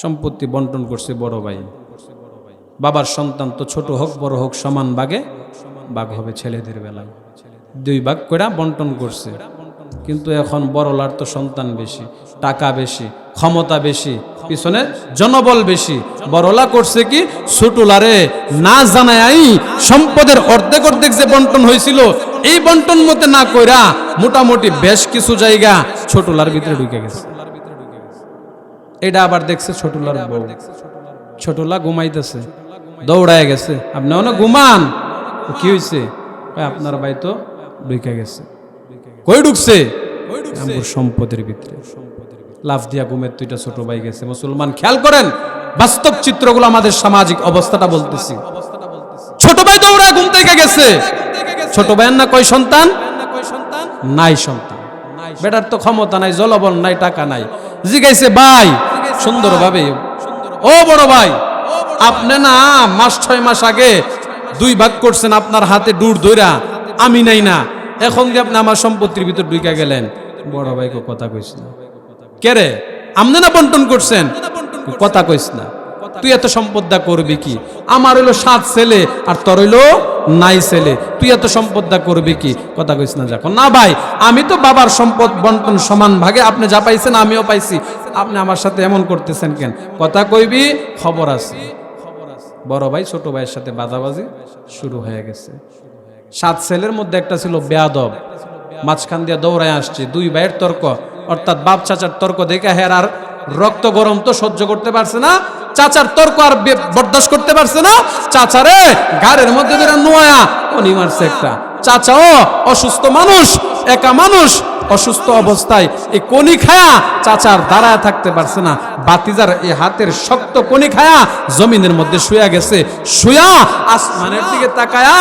সম্পত্তি বন্টন করছে বড় ভাই। বাবার সন্তান তো ছোট হোক, বড় হোক, সমান ভাগে বাঘ হবে ছেলেদের বেলায়। দুই ভাগ করে বন্টন করছে। কিন্তু এখন বড়লার তো সন্তান বেশি, টাকা বেশি, ক্ষমতা বেশি, পিছনে জনবল বেশি। বড়লা করছে কি, ছোটলারে না জানাই সম্পদের অর্ধেক অর্ধেক যে বন্টন হয়েছিল, এই বন্টন মতে না কইরা মোটামুটি বেশ কিছু জায়গা ছোটলার ভিতরে ঢুকে গেছে। এটা আবার দেখছে ছোটলার বউ। ছোটলা ঘুমাইতেছে, দৌড়ায় গেছে। আপনি অনেক ঘুমান। কি হয়েছে আপনার ভাই তো ঢুকে গেছে। কই ঢুকছে? সম্পদের ভিতরে। লাভ দিয়া ঘুমের দুইটা ছোট ভাই গেছে। মুসলমান, খেয়াল করেন, বাস্তব চিত্রগুলো আমাদের সামাজিক অবস্থাটা বলতেছি। ছোট ভাই দৌড়ায় ঘুম থেকে গেছে। ছোট ভাইয়ের না কয় সন্তান? নাই সন্তান। বেটার তো ক্ষমতা নাই, জলবল নাই, টাকা নাই। জিগাইছে, ভাই সুন্দরভাবে। ও বড় ভাই, আপনি না মাস ছয় মাস আগে দুই ভাগ করছেন আপনার হাতে দূর দইরা আমি নাই না। এখন যে আপনি আমার সম্পত্তির ভিতর ঢুকে গেলেন, বড় ভাইকে কথা কইস না। কে রে? আপনি না বন্টন করছেন? কথা কইস না। তুই এত সম্পদটা করবি কি? আমার হইল সাত ছেলে, আর তোর হইল নাই ছেলে, তুই এত সম্পদটা করবি কি? কথা কইস না যখন না ভাই, আমি তো বাবার সম্পদ বন্টন সমান ভাগে আপনি যা পাইছেন আমিও পাইছি। আপনি আমার সাথে এমন করতেছেন কেন? কথা কইবি, খবর আছে। বড় ভাই, ছোট ভাইয়ের সাথে বাজাবাজি শুরু হয়ে গেছে। সাত ছেলের মধ্যে একটা ছিল বেয়াদব। মাঝখান দিয়ে দৌড়ায় আসছে। দুই ভাইয়ের তর্ক, অর্থাৎ বাপ চাচার তর্ক দেখে হের আর রক্ত গরম তো সহ্য করতে পারছে না। চাচার তর্ক আর বরদাস্ত করতে পারছে না। চাচারে গাড়ির মধ্যে যেটা নোয়া উনি মারছে একটা। চাচাও অসুস্থ মানুষ, একা মানুষ, অসুস্থ অবস্থায় এই কনি খায়া চাচার দাঁড়ায় থাকতে পারছে না। বাতিজার এই হাতের শক্ত কনি খায়া জমিনের মধ্যে শুয়া গেছে। শুয়া আসমানের দিকে তাকায়া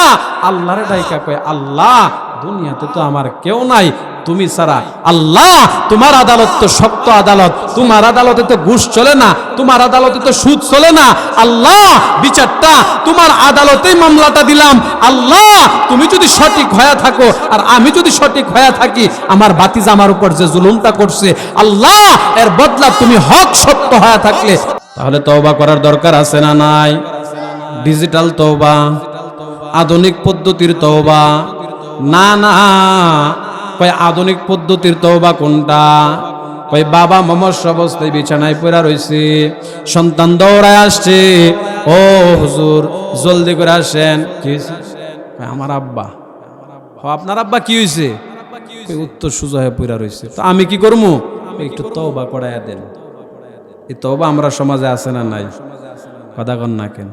আল্লাহরে ডাইকা কয়, আল্লাহ দুনিয়াতে তো আমার কেউ নাই। তুমি ছাড়া আল্লাহ, তোমার আদালত তো শক্ত আদালত। তোমার আদালতে তো ঘুষ চলে না, তোমার আদালতে তো সুদ চলে না। আল্লাহ, বিচারটা তোমার আদালতেই মামলাটা দিলাম। আল্লাহ, তুমি যদি সঠিক হয়ে থাকো, আর আমি যদি সঠিক হয়ে থাকি, আমার বাতিজ আমার উপর যে জুলুমটা করছে, আল্লাহ, এর বদলা তুমি হক সত্য হয়ে থাকলে। তাহলে তওবা করার দরকার আছে না নাই? ডিজিটাল তওবা, আধুনিক পদ্ধতির তওবা না না। কয়, আধুনিক পদ্ধতির তওবা কোনটা? কয়, বাবা মমস্য অবস্থায় বিছানায় পড়া রইছে। সন্তান দৌড়ায় আসছে। ও হুজুর, জলদি করে আসেন। কি আমার আব্বা। আপনার আব্বা কি হয়েছে উত্তর সুজা হয়ে পড়া রইছে। তো আমি কি করব একটু তওবা করাইয়া দেন। এই তওবা আমরা সমাজে আছে না নাই? কথা কন না কেন?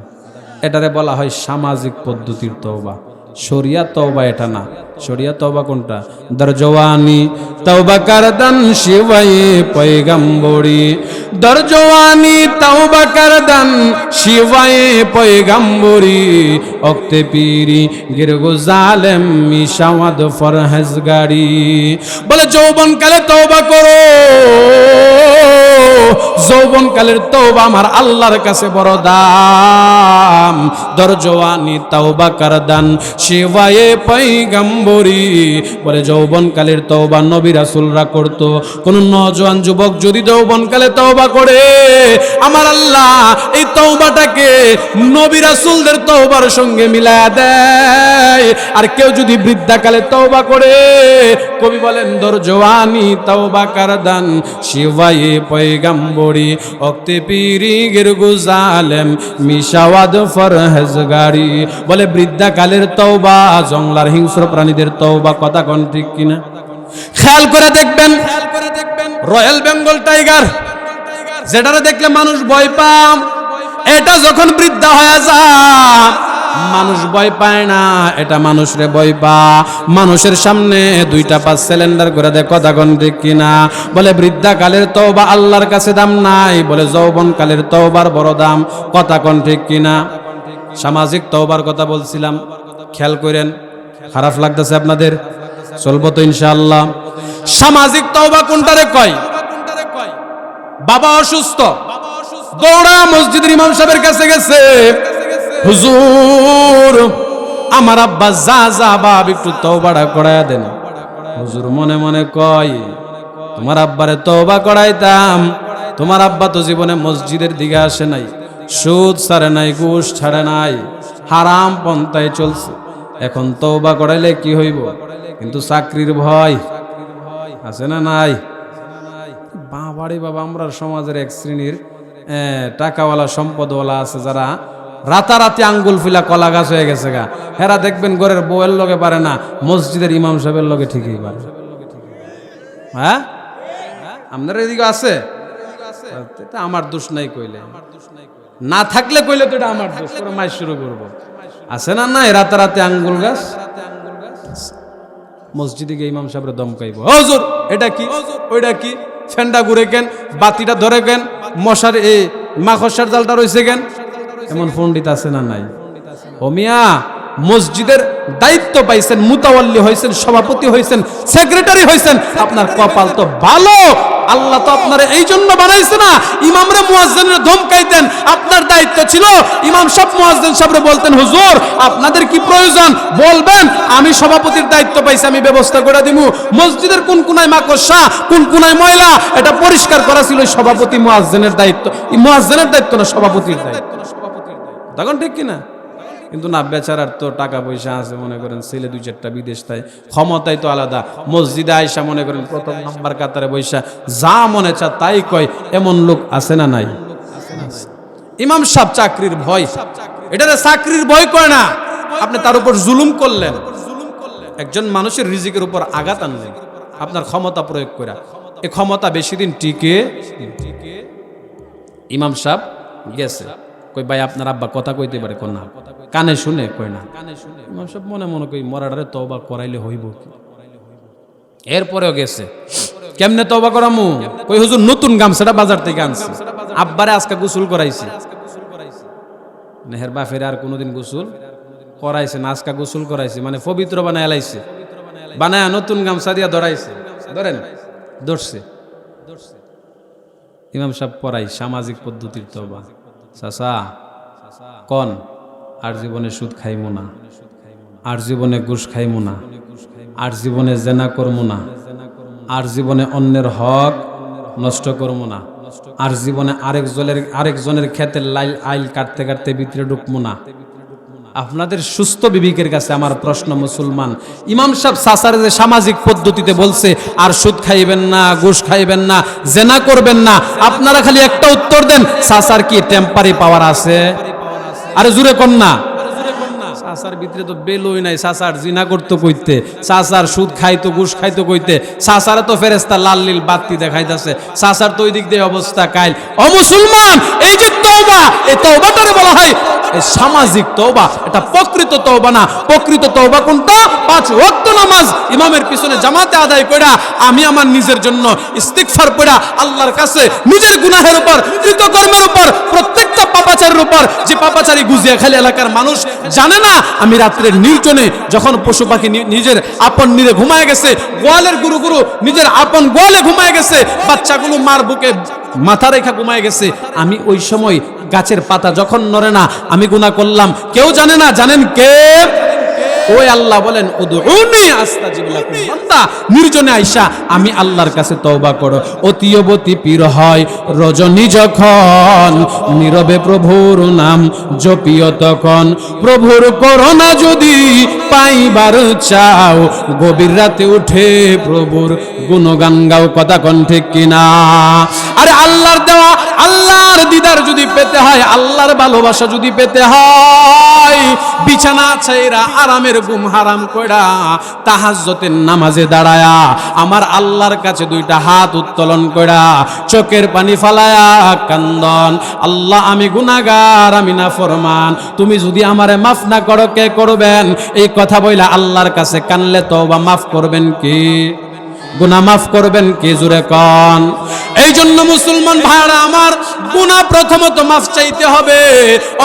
এটারে বলা হয় সামাজিক পদ্ধতির তওবা। শরিয়া তওবা এটা না। শরিয়া তওবা কোনটা? দরজওয়ানি তওবা করদান শিবায়ে পয়গম্বরি। দরজওয়ানি তওবা করদান শিবায়ে পয়গম্বরি। অক্তে পীরি, গিরগো জালেম, মিশাওয়াদ ফরহেজ গাড়ি বলে যৌবন কালে তওবা করো। যৌবনকালের তওবা আমার আল্লাহর কাছে বড় দাম। দরজওয়ানি তওবা করদান শিবায়ে পৈগম্বরি বলে যৌবনকালের তওবা নবী রাসূলরা করত। কোন নওজোয়ান যুবক যদি যৌবনকালে তওবা করে, আমার আল্লাহ এই তওবাটাকে নবী রাসূলদের তওবার সঙ্গে মিলায়া দেয়। আর কেউ যদি বৃদ্ধাকালে তওবা করে, কবি বলেন, দরজওয়ানি তওবা করদান শিবায়ে পয়গম্বরি, অক্তে পীরি গিরগু জালেম মিশাওয়াদ ফরহেজ গাড়ি বলে বৃদ্ধাকালের তওবা, জংলার হিংস্র প্রাণীদের তওবা, কথা কোন ঠিক কিনা? খেয়াল করে দেখবেন, রয়্যাল বেঙ্গল টাইগার, যেটারে দেখলে মানুষ ভয় পাম এটা যখন বৃদ্ধা হয়ে যায় মানুষ ভয় পায় না, এটা মানুষরে ভয় পা। মানুষের সামনে দুইটা পাঁচ সিলিন্ডার করে দেয়, কথা কোন ঠিক কিনা? বলে, বৃদ্ধাকালের তওবা আল্লাহর কাছে দাম নাই। বলে যৌবন কালের তওবার বড় দাম, কথা কোন ঠিক কিনা? সামাজিক তওবার কথা বলছিলাম, খেয়াল করেন, খারাপ লাগতেছে আপনাদের? চলবো তো ইনশাআল্লাহ। সামাজিক তওবা কোনটারে কয়? বাবা অসুস্থ দৌড়া মসজিদের ইমাম সাহেবের কাছে গেছে। হুজুর, আমার আব্বা যা যা বাপ, একটু তওবাটা করায়া দেন। হুজুর মনে মনে কয়, তোমার আব্বারে তওবা করাইতাম, তোমার আব্বা তো জীবনে মসজিদের দিকে আসে নাই, সুদ ছাড়ে নাই, ঘুষ ছাড়ে নাই, হারাম পন্থায় চলছে। এখন তওবা করাইলে কি হইব? কিন্তু চাকরির ভয়, আছে না নাই? বাবারে বাবা, আমরা সমাজের এক শ্রেণির টাকাওয়ালা, সম্পদওয়ালা আছে যারা রাতারাতি আঙ্গুল ফিলা কলা গাছ হয়ে গেছে গা। হেরা দেখবেন ঘরের বউয়ের লগে পারে না, মসজিদের ইমাম সাহেবের লগে ঠিকই পারে। হ্যাঁ? আপনার এদিকে আছে? এটা আমার দোষ নাই কইলে। না থাকলে কইলে তো এটা আমার দোষ করে মাই শুরু করব। আছে না নাই রাতারাতি আঙ্গুল গাছ? মসজিদে গিয়ে ইমাম সাহেবের দমকাইব হজুর, এটা কি? ওইটা কি? ফ্যানটা ঘুরে কেন? বাতিটা ধরে কেন? মশার, এই মাখসার জালটা রয়েছে কেন? এমন পণ্ডিত আছে না নাই? ও মিয়া মসজিদের দায়িত্ব পাইছেন মুতাওয়াল্লি হয়েছেন সভাপতি হয়েছেন সেক্রেটারি হয়েছেন আপনার কপাল তো ভালো। আল্লাহ তো আপনার এই জন্য বানাইছে না। ইমামরে মুয়াজ্জিনের ধমকাইতেন আপনার দায়িত্ব ছিল। ইমাম সব মুয়াজ্জিন সাহেবরে বলতেন হুজুর আপনাদের কি প্রয়োজন? বলবেন আমি সভাপতির দায়িত্ব পাইছি আমি ব্যবস্থা করে দিমু। মসজিদের কোন কোনায় মাকড়সা কোন কোনায় ময়লা এটা পরিষ্কার করা ছিল ওই সভাপতি মুয়াজ্জিনের দায়িত্ব। মুয়াজ্জিনের দায়িত্ব না সভাপতির দায়িত্ব? তখন ঠিক কিনা? কিন্তু না, বেচারার তো টাকা পয়সা আছে, মনে করেন ছেলে দুই চারটা বিদেশ তাই, ক্ষমতাই তো আলাদা। মসজিদে আইসা মনে করেন প্রথম নাম্বার কাতারে বৈশা, যা মনে চা তাই কয়, এমন লোক আছে না নাই? ইমাম সাহেব চাকরির ভয়। এটা চাকরির ভয় করে না। আপনি তার উপর জুলুম করলেন। একজন মানুষের রিজিকের উপর আঘাত আনলেন। আপনার ক্ষমতা প্রয়োগ করে এ ক্ষমতা বেশি দিন টিকে ইমাম সাহেব গেছে। কই, ভাই, আপনার আব্বা কথা কইতে পারে কোন না? কানে শুনে কই না। সাহেব মনে মনে কই মরাডারে তওবা করাইলে হইব এরপরেও গেছে, কেমনে তওবা করামু? কই, হুজুর, নতুন গামছাটা বাজার থেকে আনছি। আব্বারে আজকে গোসল করাইছি। নেহের বাফের আর কোনোদিন গোসল করাইছে না, আজকা গোসল করাইছে মানে পবিত্র বানায় এলাইছে বানায় নতুন গামছা দিয়া ধরাইছে। ধরেন, ধরছে। ইমাম সাহেব পড়াই সামাজিক পদ্ধতির তবা চাচা, কন, আর জীবনে সুদ খাইমো না। আর জীবনে ঘুষ খাইমো না। আর জীবনে জেনা করমো না। আর জীবনে অন্যের হক নষ্ট করমু না। আর জীবনে আরেকজনের আরেকজনের ক্ষেতের লাইল আইল কাটতে কাটতে ভিতরে ঢুকমু না। আপনাদের সুস্থ বিবেকের কাছে আমার প্রশ্ন, মুসলমান। ইমাম সাহেব সাসার যে সামাজিক পদ্ধতিতে বলছে, আর সুদ খাইবেন না, ঘুষ খাইবেন না, জেনা করবেন না, আপনারা খালি একটা উত্তর দেন, সাসার কি টেম্পারি পাওয়ার আছে? আরে জুড়ে কম না। সাসার ভিতরে তো নাই জিনা করতো কইতে সুদ খাইতো খাইতো কইতে, সাসারে তো লাল দেখাইতেছে, সাসার তো ওই দিক দিয়ে অবস্থা কাইল। ও মুসলমান, এই যে পাপাচারি খালি এলাকার মানুষ জানে না, আমি রাত্রে নির্জনে যখন পশু পাখি নিজের আপন নিরে ঘুমায় গেছে, গোয়ালের গুরু গুরু নিজের আপন গোয়ালে ঘুমায় গেছে, বাচ্চাগুলো মার বুকে মাথা রেখা ঘুমায় গেছে, আমি ওই সময় গাছের পাতা যখন নড়ে না আমি গুনাহ করলাম। কেউ জানে না জানেন কে? ওই আল্লাহ বলেন নির্জনে আইসা আমি আল্লাহর কাছে তওবা করো। অতিয়বতী পীর হয় রজনী যখন নীরবে প্রভুর নাম জপিও তখন। প্রভুর করোনা যদি পাইবার চাও গভীর রাতে উঠে প্রভুর গুণগান গাও কথা কণ্ঠে কিনা? আরে আল্লাহর দেওয়া আল্লাহর দিদার যদি পেতে হয়, আল্লাহর ভালোবাসা যদি পেতে হয়, বিছানা ছাইরা আরামের ঘুম হারাম কইরা তাহাজ্জতের নামাজে দাঁড়ায়া আমার আল্লাহর কাছে দুইটা হাত উত্তোলন কইরা চোখের পানি ফালায়া কান্দন, আল্লাহ, আমি গুনাহগার, আমি না ফরমান তুমি যদি আমারে মাফ না করো, কে করবেন? এই কথা বইলা আল্লাহর কাছে কানলে তওবা মাফ করবেন কি? গুনা মাফ করবেন, কে জুড়ে কন? এই জন্য মুসলমান ভাইরা আমার গুনা প্রথমত মাফ চাইতে হবে,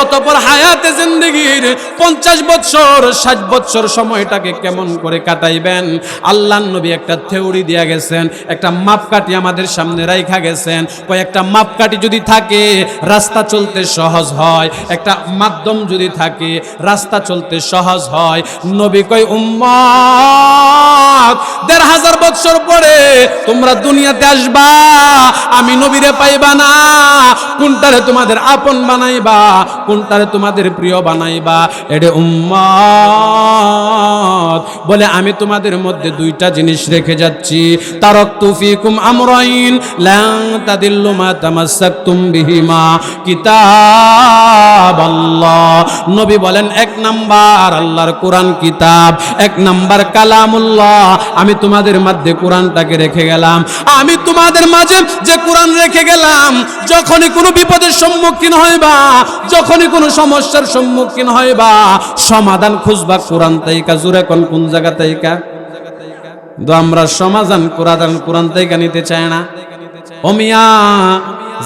অতপর হায়াতে জিন্দগির পঞ্চাশ বৎসর, ষাট বৎসর সময়টাকে কেমন করে কাটাইবেন? আল্লাহ নবী একটা থেওরি দিয়া গেছেন, একটা মাপকাঠি আমাদের সামনে রাইখা গেছেন। কয়েকটা মাপকাঠি যদি থাকে, রাস্তা চলতে সহজ হয়। একটা মাধ্যম যদি থাকে, রাস্তা চলতে সহজ হয়। নবী কয়, উম্মত, দেড় হাজার বৎসর পরে তোমরা দুনিয়াতে আসবা, আমি নবীরে পাইবা না। কোনটারে তোমাদের আপন বানাইবা, কোনটারে তোমাদের প্রিয় বানাইবা? এডে উম্মত বলে আমি তোমাদের মধ্যে দুইটা জিনিস রেখে যাচ্ছি। তারক তুফিকুম আমরাইন লাং তাদিল্লু মা তামাসসাকতুম বিহিমা। কিতাব আল্লাহ। নবী বলেন, এক নাম্বার আল্লাহর কোরআন কিতাব, এক নাম্বার কালামুল্লাহ। আমি তোমাদের মধ্যে কোরআনটাকে রেখে গেলাম। আমি তোমাদের মাঝে যে কোরআন রেখে গেলাম, যখনই কোনো বিপদের সম্মুখীন হইবা যখনই কোনো সমস্যার সম্মুখীন হইবা সমাধান খুঁজবা কোরআন তাইকা। জুড়ে কোন কোন জায়গা তাইকা? কিন্তু আমরা সমাধান, কোরআন কোরআন তাইকা নিতে চায় না। অমিয়া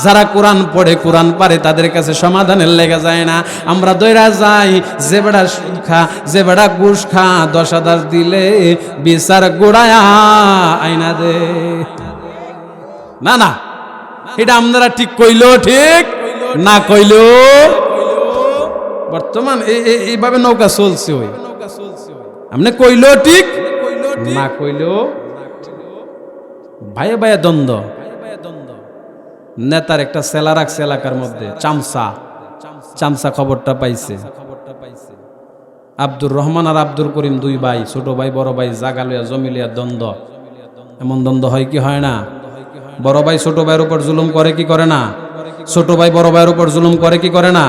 যারা কোরআন পড়ে, কোরআন পারে, তাদের কাছে সমাধানের লেগে যায় না। আমরা দৈরা যাই, যে বেড়া সুদ খা, যে বেড়া ঘুষ খা, দশ হাজার দিলে বিচার গোড়ায়া আইনা দে। না না, এটা আপনারা ঠিক কইলো, ঠিক না কইলো? বর্তমান এই- এই- এইভাবে নৌকা চলছে ওই। আপনি কইলো ঠিক? না কইলো? ভাইয়ে ভাইয়ে দ্বন্দ্ব। নেতার একটা সেলা রাখছে এলাকার মধ্যে। চামসা চামসা খবরটা পাইছে। আব্দুর রহমান আর আব্দুল করিম দুই ভাই, ছোট ভাই, বড় ভাই জাগালিয়া জমিলিয়া দ্বন্দ্ব। এমন দ্বন্দ্ব হয় কি হয় না? বড় ভাই ছোট ভাইয়ের উপর জুলুম করে কি করে না? ছোট ভাই, বড় ভাইয়ের উপর জুলুম করে কি করে না?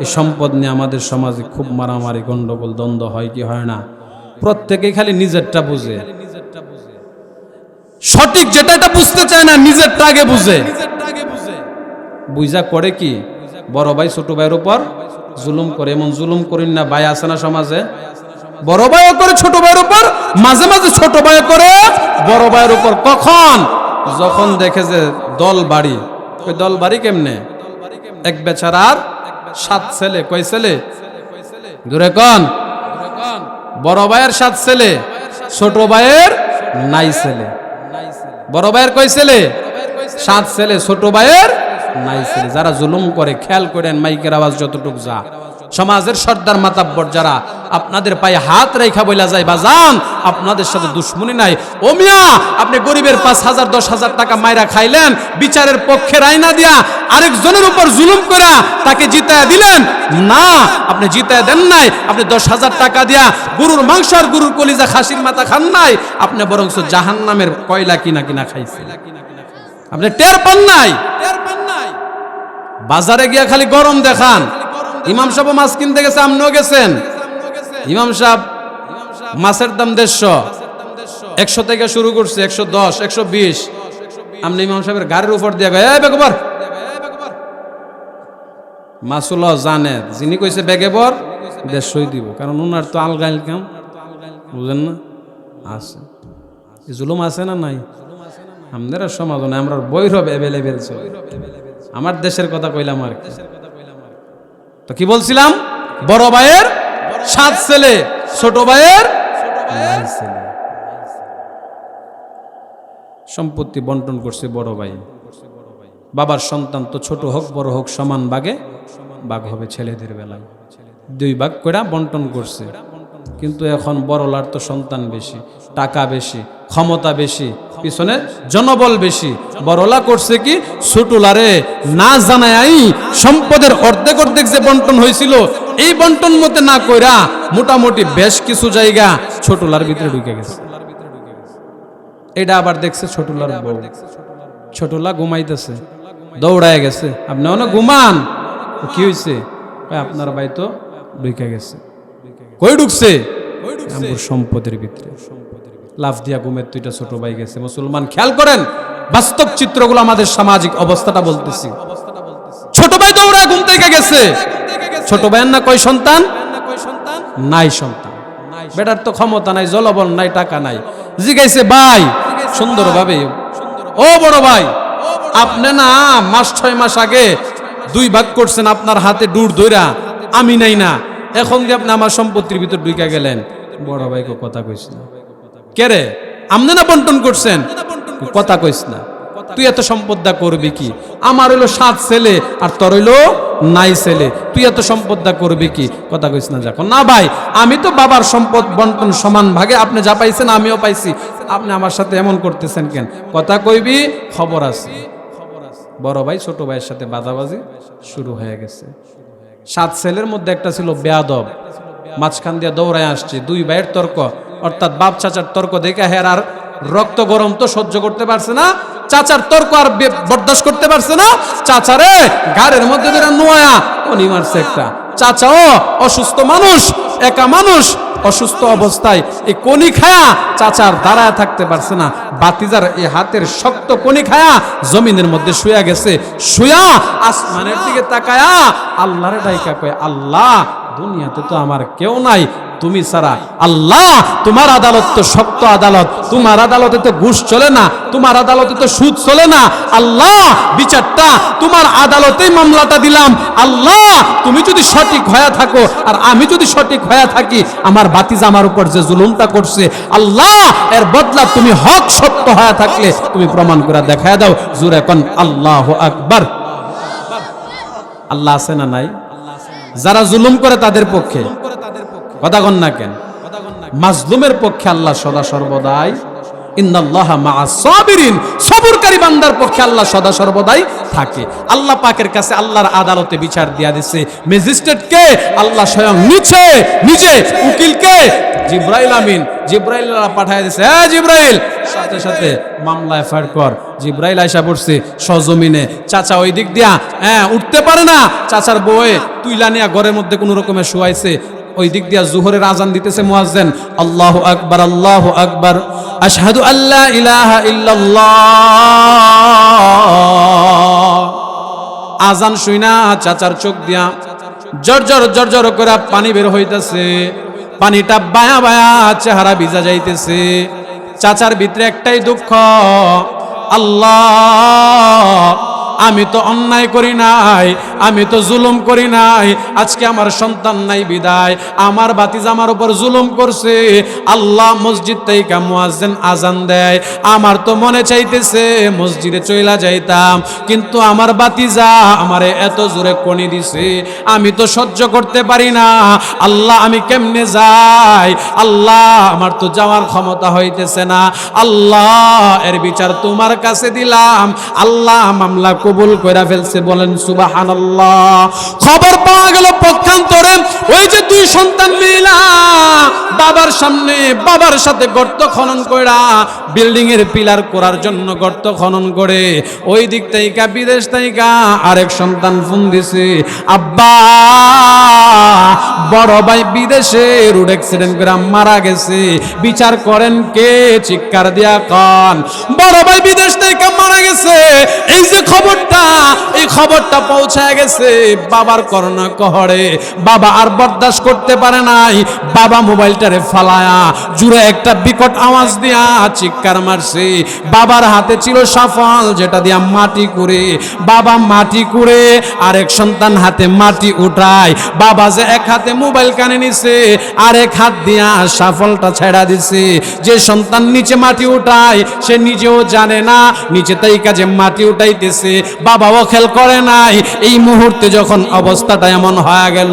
এই সম্পদ নিয়ে আমাদের সমাজে খুব মারামারি, গন্ডগোল, দ্বন্দ্ব হয় কি হয় না? প্রত্যেকেই খালি নিজেরটা বুঝে। সঠিক যেটা, এটা বুঝতে চায় না নিজের আগে বুঝে। বুঝা করে কি? বড় ভাই, ছোট ভাইয়ের উপর জুলুম করে। এমন জুলুম করেন না, ভাই আছে না সমাজে? বড় ভাইও করে, ছোট ভাইয়ের উপর, মাঝে মাঝে ছোট ভাই করে, বড় ভাইয়ের উপর। কখন? যখন দেখে যে দল বাড়ি। ওই দল বাড়ি কেমনে? এক বেচারার সাত ছেলে। কয় ছেলে? দূরে কন? বড় ভাইয়ের সাত ছেলে, ছোট ভাইয়ের নাই ছেলে। বড় ভাইয়ের কয় ছেলে? সাত ছেলে, ছোট ভাইয়ের নাই ছেলে। যারা জুলুম করে, খেয়াল করেন, মাইকের আওয়াজ যতটুক যা। সমাজের সর্দার মাতাব্বর যারা আপনাদের পায়ে হাত রেখা বইলা যায়, বাজান, আপনাদের সাথে দুশ্মনী নাই। ও মিয়া, আপনি গরিবের পাঁচ হাজার, দশ হাজার টাকা মাইরা খাইলেন, বিচারের পক্ষে রায়না দিয়া আরেকজনের উপর জুলুম করা তাকে জিতায় দিলেন। না, আপনি জিতায় দেন নাই, আপনি দশ হাজার টাকা দিয়া গরুর মাংস আর গরুর কলিজা খাসির মাথা খান নাই, আপনি বরংস জাহান নামের কয়লা কিনা কিনা খাইছেন। আপনি টের পান নাই? বাজারে গিয়া খালি গরম দেখান। ইমাম সাহেব মাছ কিনতে গেছে আপনিও গেছেন। ইমাম সাহেব মাছের দাম দেড়শো। একশো থেকে শুরু করছে, একশো দশ, একশো বিশ। আপনি ইমাম সাহেবের গাড়ির উপর দিয়ে বেগবর! মাসুল জানে, যিনি কইছে বেগে বর দেড়শোই দিব। কারণ ওনার তো আলগাইল কাম। বুঝেন না? আছে। জুলুম আছে না নাই? আমাদের সমাজ নাই আমরা বৈরব অ্যাভেলেবেল চলে। আমার দেশের কথা কইলাম আর কি। তো কি বলছিলাম? বড় ভাইয়ের সাত ছেলে ছোট ভাইয়ের ছেলে। সম্পত্তি বন্টন করছে বড় ভাই। বাবার সন্তান তো ছোট হোক বড় হোক সমান ভাগে ভাগ হবে ছেলেদের বেলায়। দুই ভাগ করে বন্টন করছে। কিন্তু এখন বড়লার তো সন্তান বেশি টাকা বেশি ক্ষমতা বেশি পিছনে জনবল বেশি। বড়লা করছে কি? ছোটলারে না জানাই সম্পদের অর্ধেক অর্ধেক যে বন্টন হয়েছিল এই বন্টন মতে না কইরা মোটামুটি বেশ কিছু জায়গা ছোটলার ভিতরে ঢুকে গেছে। এটা আবার দেখছে ছোটলার বউ। ছোটলা ঘুমাইতেছে দৌড়ায় গেছে। আপনি অনেক ঘুমান। কি হয়েছে আপনার ভাই তো ঢুকে গেছে। কই ঢুকছে? সম্পদের ভিতরে। লাভ দিয়া ঘুমের দুইটা ছোট ভাই গেছে। মুসলমান, খেয়াল করেন, বাস্তব চিত্রগুলো আমাদের সামাজিক অবস্থাটা বলতেছি। ছোট ভাই দৌড়ায় ঘুম থেকে গেছে। ছোট ভাইয়ের না কয় সন্তান? নাই সন্তান। বেটার তো ক্ষমতা নাই জলবন নাই, টাকা নাই। জিগাইছে, ভাই, সুন্দরভাবে, ও বড় ভাই, আপনি না মাস ছয় মাস আগে দুই ভাগ করছেন আপনার হাতে ডুর ধইরা, আমি নাই না। এখন যে আপনি আমার সম্পত্তির ভিতর ঢুকে গেলেন, বড় ভাইকে কথা কইস না কে রে? আপনি না বন্টন করছেন। কথা কইস না। তুই এত সম্পদটা করবি কি? আমার হইল সাত ছেলে আর তোর হইল নাই ছেলে। তুই এত সম্পদটা করবি কি? কথা কইস না যখন না ভাই আমি তো বাবার সম্পদ বন্টন সমান ভাগে আপনি যা পাইছেন আমিও পাইছি। আপনি আমার সাথে এমন করতেছেন কেন? কথা কইবি খবর আছে। বড় ভাই ছোট ভাইয়ের সাথে বাজাবাজি শুরু হয়ে গেছে। সাত ছেলের মধ্যে একটা ছিল বেয়াদব। মাঝখান দিয়ে দৌড়ায় আসছে। দুই ভাইয়ের তর্ক। অর্থাৎ বাপ চাচার তর্ক দেখে হের আর রক্ত গরম তো সহ্য করতে পারছে না, চাচার তর্ক আর বরদাস্ত করতে পারছে না, চাচারে গাড়ির মধ্যে নোয়া উনি মারছে একটা। চাচাও অসুস্থ মানুষ, একা মানুষ, অসুস্থ অবস্থায় এই কনি খায়া চাচার দাঁড়ায় থাকতে পারছে না। বাতিজার এই হাতের শক্ত কনি খায়া জমিনের মধ্যে শুয়া গেছে। শুয়া আসমানের দিকে তাকায়া আল্লাহরে ডাইকা কয়, আল্লাহ, দুনিয়াতে তো আমার কেউ নাই তুমি ছাড়া। আল্লাহ, তোমার আদালত তো শক্ত আদালত। তোমার আদালতে তো ঘুষ চলে না, তোমার আদালতে তো সুদ চলে না। আল্লাহ, বিচারটা তোমার আদালতেই মামলাটা দিলাম। আল্লাহ, তুমি যদি সঠিক হয়ে থাকো, আর আমি যদি সঠিক হয়ে থাকি, আমার বাতিজ আমার উপর যে জুলুমটা করছে, আল্লাহ, এর বদলা তুমি হক সত্য হয়ে থাকলে তুমি প্রমাণ করে দেখায় দাও। জুরে কোন, আল্লাহ আকবার। আল্লাহ আছে না নাই? যারা জুলুম করে তাদের পক্ষে। কথা কন না কেন? মাজলুমের পক্ষে আল্লাহ সদা সর্বদাই আল্লাহর আদালতে বিচার দিয়া দিছে। আল্লাহ স্বয়ং নিচে জিব্রাইল আমিন, জিব্রাইল পাঠায় দিছে। হ্যাঁ জিব্রাইল! সাথে সাথে মামলা এফআইআর কর। জিব্রাইল আয়সা পড়ছে সজমিনে। চাচা ওই দিক দিয়া হ্যাঁ উঠতে পারে না। চাচার বউয়ে তুইলা নিয়া ঘরের মধ্যে কোনো রকমের শুয়াইছে। ওই দিক দিয়া জুহরের আজান দিতেছে মুয়াজ্জিন, আল্লাহু আকবার আল্লাহু আকবার, আশহাদু আল্লা ইলাহা ইল্লাল্লাহ। আজান শুইনা চাচার চোখ দিয়া জর্জর জর্জর করে পানি বের হইতেছে। পানিটা বায়া বায়া চেহারা ভিজা যাইতেছে। চাচার ভিতরে একটাই দুঃখ, আল্লাহ আমি তো অন্যায় করি নাই, আমি তো জুলুম করি নাই, আজকে আমার সন্তান নাই বিদায়, আমার বাতিজ আমার উপর জুলুম করছে, আল্লাহ মসজিদ থেকে মুয়াজ্জিন আজান দেয়, আমার তো মনে চাইতেছে মসজিদে চইলা যাইতাম, কিন্তু আমার বাতিজা আমারে এত জোরে কনি দিছে, আমি তো সহ্য করতে পারি না, আল্লাহ আমি কেমনে যাই, আল্লাহ আমার তো যাওয়ার ক্ষমতা হইতেছে না, আল্লাহ এর বিচার তোমার কাছে দিলাম, আল্লাহ মামলা কবুল কইরা ফেলছে, বলেন, সুবহানাল্লাহ। খবর পাওয়া গেল পক্ষান্তরে, ওই যে দুই সন্তান মিলা, বাবার সামনে, বাবার সাথে গর্ত খনন কইরা বিল্ডিং এর পিলার করার জন্য গর্ত খনন করে, ওই দিক থেকে বিদেশ থেকে আরেক সন্তান ফোন দিছে, আব্বা, বড় ভাই বিদেশে রোড অ্যাক্সিডেন্ট করে মারা গেছে, বিচার করেন কে? চিৎকার দিয়া কন। বড় ভাই বিদেশ থেকে গেছে। এই যে খবরটা, এই খবরটা পৌঁছায় গেছে বাবার করোনা কহরে। বাবা আর বরদাস্ত করতে পারে নাই। বাবা মোবাইলটারে ফালায়া, জুড়ে একটা বিকট আওয়াজ দিয়া চিৎকার মারছে। বাবার হাতে ছিল সাফল, যেটা দিয়া মাটি করে বাবা মাটি করে আরেক সন্তান হাতে মাটি উঠায়। বাবা যে এক হাতে মোবাইল কানে নিছে, আরেক হাত দিয়া সাফলটা ছেড়া দিছে। যে সন্তান নিচে মাটি উঠায়, সে নিজেও জানে না, নিচে তাই কাজে মাটি উঠাইতেছে। বাবাও খেল করে নাই, এই মুহূর্তে যখন অবস্থাটা এমন হয়ে গেল,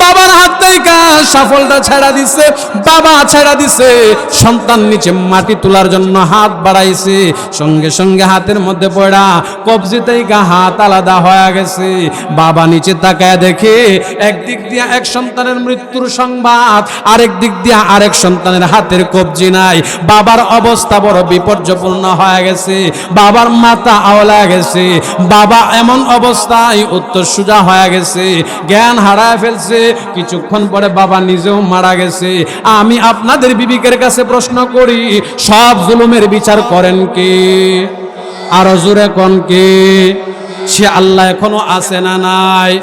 বাবার হাত থেকে সাফলটা ছেড়া দিছে, বাবা ছেড়া দিছে, সন্তান নিচে মাটি তোলার জন্য হাত বাড়াইছে, সঙ্গে সঙ্গে হাতের মধ্যে পড়া কবজি থেকে হাত আলাদা হয়ে গেছে। বাবা নিচে তাকায় দেখে একদিক দিয়ে এক সন্তানের মৃত্যুর সংবাদ, আরেক দিক দিয়ে আরেক সন্তানের হাতের কবজি নাই। বাবার অবস্থা বড় বিপর্যপূর্ণ হয়ে গেছে। বাবার মাথা আওলা গেছে। বাবা এমন অবস্থায় উত্তর সুজা হয়ে গেছে। জ্ঞান হারায় ফেলছে। কিছুক্ষণ পরে বাবা নিজেও মারা গেছে। আমি আপনাদের বিবেকের কাছে প্রশ্ন করি, সব জুলুমের বিচার করেন কে? আরও জোরে কোন কে? সে আল্লাহ এখনও আছে না নাই?